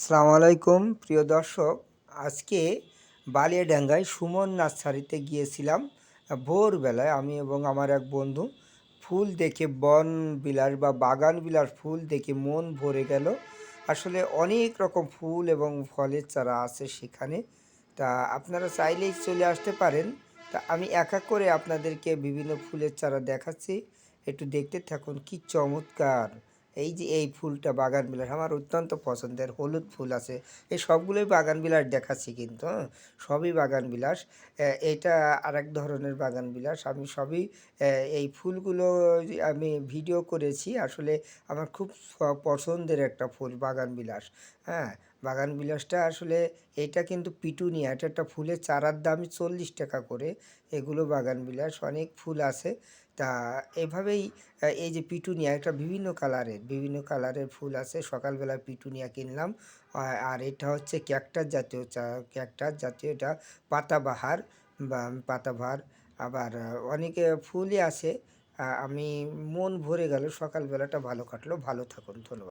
সালামু আলাইকুম প্রিয় দর্শক। আজকে বালিয়াডাঙ্গায় সুমন নার্সারিতে গিয়েছিলাম। ভোরবেলায় আমি এবং আমার এক বন্ধু ফুল দেখে বন বিলাস বা বাগান বিলাস ফুল দেখে মন ভরে গেল। আসলে অনেক রকম ফুল এবং ফলের চারা আছে সেখানে। তা আপনারা চাইলেই চলে আসতে পারেন। তা আমি এক এক করে আপনাদেরকে বিভিন্ন ফুলের চারা দেখাচ্ছি। একটু দেখতে থাকুন, কি চমৎকার! এই যে এই ফুলটা বাগান বিলাস, আমার অত্যন্ত পছন্দের, হলুদ ফুল আছে। এই সবগুলোই বাগান বিলাস দেখাচ্ছি কিন্তু হ্যাঁ? সবই বাগান বিলাস। এটা আরেক ধরনের বাগান বিলাস। আমি সবই এই ফুলগুলো আমি ভিডিও করেছি, আসলে আমার খুব পছন্দের একটা ফুল বাগান বিলাস হ্যাঁ? বাগান বিলাসটা আসলে এটা কিন্তু পিটুনিয়া এটা একটা ফুলের চারার দামই চল্লিশ টাকা করে। এগুলো বাগান বিলাস, অনেক ফুল আছে। তা এভাবেই এই যে পিটুনিয়া এটা বিভিন্ন কালারের বিভিন্ন কালারের ফুল আছে। সকালবেলা পিটুনিয়া কিনলাম আর এটা হচ্ছে ক্যাকটাস জাতীয় চা, ক্যাকটাস জাতীয় এটা পাতাবাহার, বা পাতাবাহার। আবার অনেকে ফুলই আছে আমি মন ভরে গেল, সকালবেলাটা ভালো কাটলো। ভালো থাকুন, ধন্যবাদ।